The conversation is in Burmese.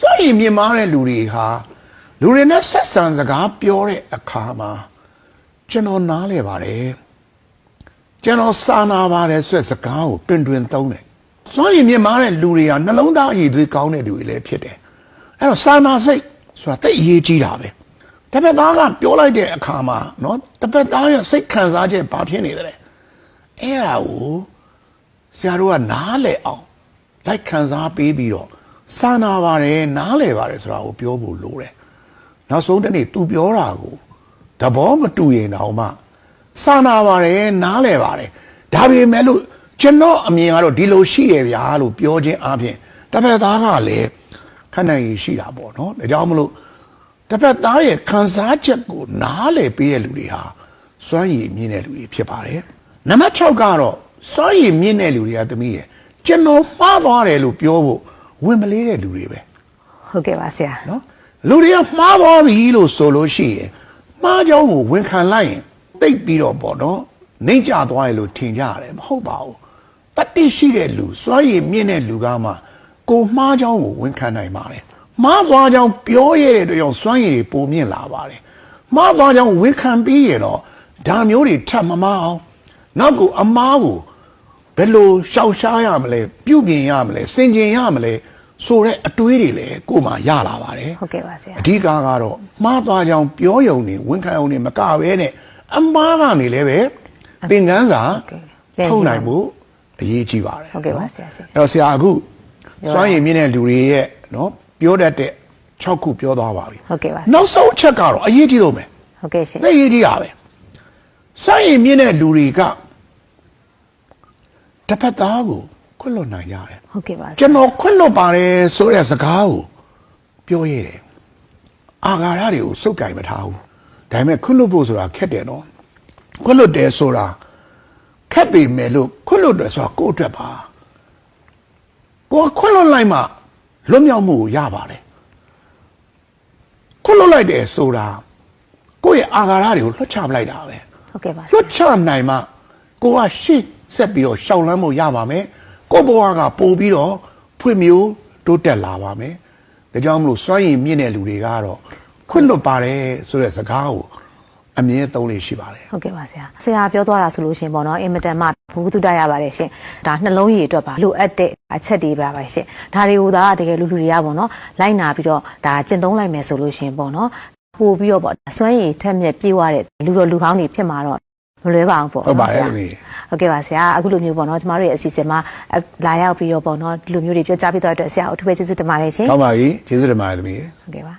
စွမ်းရည်မြင့်မားတဲ့လူတွေဟာလူတွေနဲ့ဆက်ဆံစကားပြောတဲ့အခါမှာကျွန်တော်နားလဲပါတယ်ကျွန်တော်စာနာပါတယ်ဆိုတဲ့စကားကိုတွင်တွင်သုံးတယ်စွမ်းရည်မြင့်မားတဲ့လူတွေဟာနှလုံးသားအရည်သွေးကောင်းတဲ့လူတွေလည်းဖြစ်တယ်အဲ့တော့စာနာစိတ်ဆိုတာတိတ်အရေးကြီးတာပဲတစ်ဖက်သားကပြောလိုက်တဲ့အခါမှာเนาะတစ်ဖက်သားရဲ့စိတ်ခံစားချက်ဘာဖြစ်နေတယ်လဲအဲ့ဒါကိုဆရာတို့ကနားလဲအောင်လိုက်ခံစားပေးပြီးတော့ စာနာပါတယ်နားလဲပါတယ်ဆိုတာကိုပြောဖို့လိုတယ်နောက်ဆုံးတစ်နေ့ तू ပြောတာကိုသဘောမတူရင်တော့မှစာနာပါတယ်နားလဲပါတယ်ဒါပေမဲ့လို့ကျွန်တော်အမြင်ကတော့ဒီလိုရှိတယ်ဗျာလို့ပြောခြင်းအပြင်တစ်ဖက်သားကလည်းခဏရည်ရှိတာပေါ့နော်ဒါကြောင့်မလို့တစ်ဖက်သားရဲ့ခံစားချက်ကိုနားလဲပေးတဲ့လူတွေဟာစွမ်းရည်မြင့်တဲ့လူတွေဖြစ်ပါတယ်နံပါတ်6ကတော့စွမ်းရည်မြင့်တဲ့လူတွေကတမီးရဲ့ကျွန်တော်မှားသွားတယ်လို့ပြောဖို့ ဝင်မလေးတဲ့လူတွေပဲဟုတ်ကဲ့ပါဆရာနော်လူတွေကမှားသွားပြီလို့ဆိုလို့ရှိရင်မှားကြောင်းကိုဝန်ခံလိုက်ရင်တိတ်ပြီးတော့ပေါ့နော်နှိမ့်ကြသွားရလို့ထင်ကြရတယ်မဟုတ်ပါဘူးတတိရှိတဲ့လူစွမ်းရည်မြင့်တဲ့လူကမှကိုမှားကြောင်းကိုဝန်ခံနိုင်ပါတယ်မှားသွားကြောင်းပြောရတဲ့အတွက်ကြောင့်စွမ်းရည်တွေပုံမြင့်လာပါတယ်မှားသွားကြောင်းဝန်ခံပြီးရင်တော့ဒါမျိုးတွေထပ်မမအောင်နောက်ကိုအမားကို ဘယ်လိုရှောက်ရှားရမလဲပြုပြင်ရမလဲစင်ကျင်ရမလဲဆိုတဲ့အတွေးတွေလည်းကိုယ်မှရလာပါတယ်ဟုတ်ကဲ့ပါဆရာအဓိကကတော့မှားသွားကြောင်ပြောယုံနေဝန်ခံယုံနေမကပဲနဲ့အမားကနေလည်းပဲသင်ကန်းစာဟုတ်ကဲ့သင်ထုတ်နိုင်ဖို့အရေးကြီးပါတယ်ဟုတ်ကဲ့ပါဆရာဆရာအဲ့တော့ဆရာအခုပြောပါစွမ်းရည်မြင့်တဲ့လူတွေရဲ့နော်ပြောတတ်တဲ့6ခုပြောသွားပါပြီဟုတ်ကဲ့ပါနောက်ဆုံးအချက်ကတော့အရေးကြီးဆုံးပဲဟုတ်ကဲ့ရှင်သိရေးကြီးတာပဲစွမ်းရည်မြင့်တဲ့လူတွေက တစ်ဖက်သားကိုခွတ်လွတ်နိုင်ကြတယ်ဟုတ်ကဲ့ပါဆရာကျွန်တော်ခွတ်လွတ်ပါတယ်ဆိုတဲ့စကားကိုပြောရတယ်အာဃာရတွေကိုစုပ်ကင်မထားဘူးဒါပေမဲ့ခွတ်လွတ်ဖို့ဆိုတာခက်တယ်နော်ခွတ်လွတ်တယ်ဆိုတာခက်ပေမဲ့လို့ခွတ်လွတ်တယ်ဆိုတာကိုယ့်အတွက်ပါကိုယ်ခွတ်လွတ်လိုက်မှလွတ်မြောက်မှုကိုရပါတယ်ခွတ်လွတ်လိုက်တယ်ဆိုတာကိုယ့်ရဲ့အာဃာရတွေကိုလွှတ်ချပလိုက်တာပဲဟုတ်ကဲ့ပါဆလွရာတ်ချနိုင်မှကိုကရှေ့ ဆက်ပြီးတော့ရှောင်လန်းဖို့ရပါမယ်ကိုဘဝကပို့ပြီးတော့ဖွင့်မျိုးတိုးတက်လာပါမယ်ဒါကြောင့်မလို့စွမ်းရည်မြင့်တဲ့လူတွေကတော့ခွင့်လွတ်ပါတယ်ဆိုတဲ့စကားကိုအမြဲသုံးလေးရှိပါတယ်ဟုတ်ကဲ့ပါဆရာဆရာပြောသွားတာဆိုလို့ရှရင်ပေါ့နော်အင်မတန်မှဘူးတုတရပါတယ်ရှင်ဒါနှလုံးရည်အတွက်ပါလိုအပ်တဲ့အချက်တွေပါပါရှင်ဒါတွေကိုသာတကယ်လူလူတွေကပေါ့နော်လိုက်နာပြီးတော့ဒါကျင့်သုံးလိုက်မယ်ဆိုလို့ရှရင်ပေါ့နော်ပို့ပြီးတော့ပေါ့စွမ်းရည်ထက်မြက်ပြေးသွားတဲ့လူတော်လူကောင်းတွေဖြစ်မှာတော့မလွဲပါဘူးပေါ့ဟုတ်ပါတယ်နော်ဆရာဦးလေး ဟုတ်ကဲ့ပါဆရာအခုလိုမျိုးပေါ့နော်ကျမတို့ရဲ့အစီအစဉ်မှာအလာရောက်ပြီးတော့ပေါ့နော်ဒီလိုမျိုးတွေပြောကြားပေးသွားတဲ့အတွက်ဆရာအထူးပဲကျေးဇူးတင်ပါတယ်ရှင်ကောင်းပါပြီကျေးဇူးတင်ပါတယ်သမီးဟုတ်ကဲ့ပါ